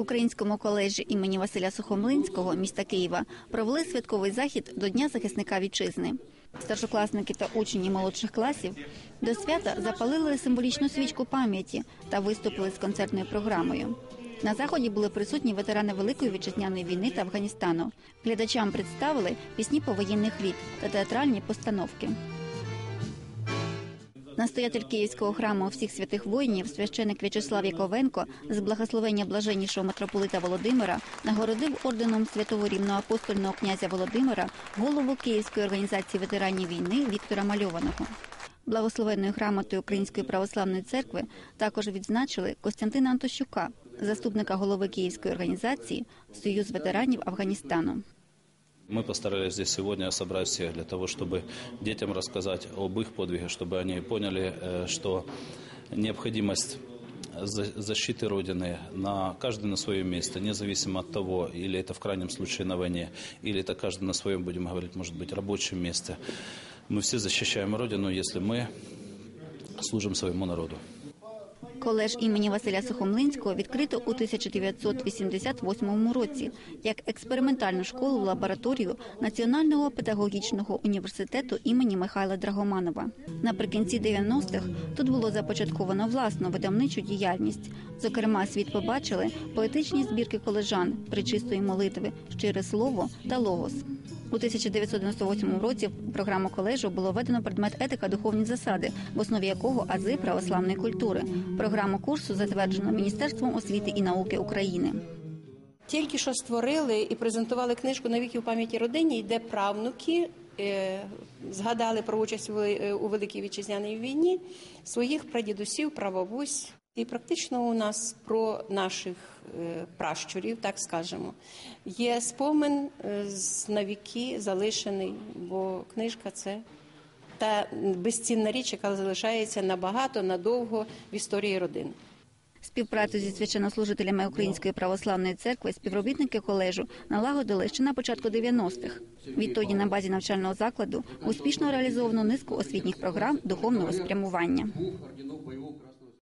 В українському коледжі імені Василя Сухомлинського міста Києва провели святковий захід до Дня захисника вітчизни. Старшокласники та учні молодших класів до свята запалили символічну свічку пам'яті та виступили з концертною програмою. На заході були присутні ветерани Великої вітчизняної війни та Афганістану. Глядачам представили пісні повоєнних літ та театральні постановки. Настоятель Київського храму всіх святих воїнів, священик В'ячеслав Яковенко з благословення блаженнішого митрополита Володимира нагородив орденом святого рівноапостольного князя Володимира голову Київської організації ветеранів війни Віктора Мальованого. Благословенною грамотою Української православної церкви також відзначили Костянтина Антощука, заступника голови Київської організації Союз ветеранів Афганістану. Мы постарались здесь сегодня собрать всех для того, чтобы детям рассказать об их подвиге, чтобы они поняли, э, что необходимость за- защиты Родины на каждый на своем месте, независимо от того, или это в крайнем случае на войне, или это каждый на своем, будем говорить, может быть, рабочем месте. Мы все защищаем Родину, если мы служим своему народу. Коледж імені Василя Сухомлинського відкрито у 1988 році як експериментальну школу лабораторію Національного педагогічного університету імені Михайла Драгоманова. Наприкінці 90-х тут було започатковано власну видавничу діяльність. Зокрема, світ побачили поетичні збірки колежан, причистої молитви, щире слово та логос. У 1998 році в програму коледжу було введено предмет етика духовні засади, в основі якого ази православної культури. Програму курсу затверджено Міністерством освіти і науки України. Тільки що створили і презентували книжку «Навіки у пам'яті родині, де правнуки е, згадали про участь у е, у Великій Вітчизняній війні своїх прадідусів, прабабусь. І практично у нас про наших е, пращурів, так скажемо, є спомин е, з навіки залишений, бо книжка це та безцінна річ, яка залишається набагато надовго в історії родини. Співпрацю зі священнослужителями Української православної церкви співробітники колежу налагодили ще на початку 90-х. Відтоді на базі навчального закладу успішно реалізовано низку освітніх програм духовного спрямування.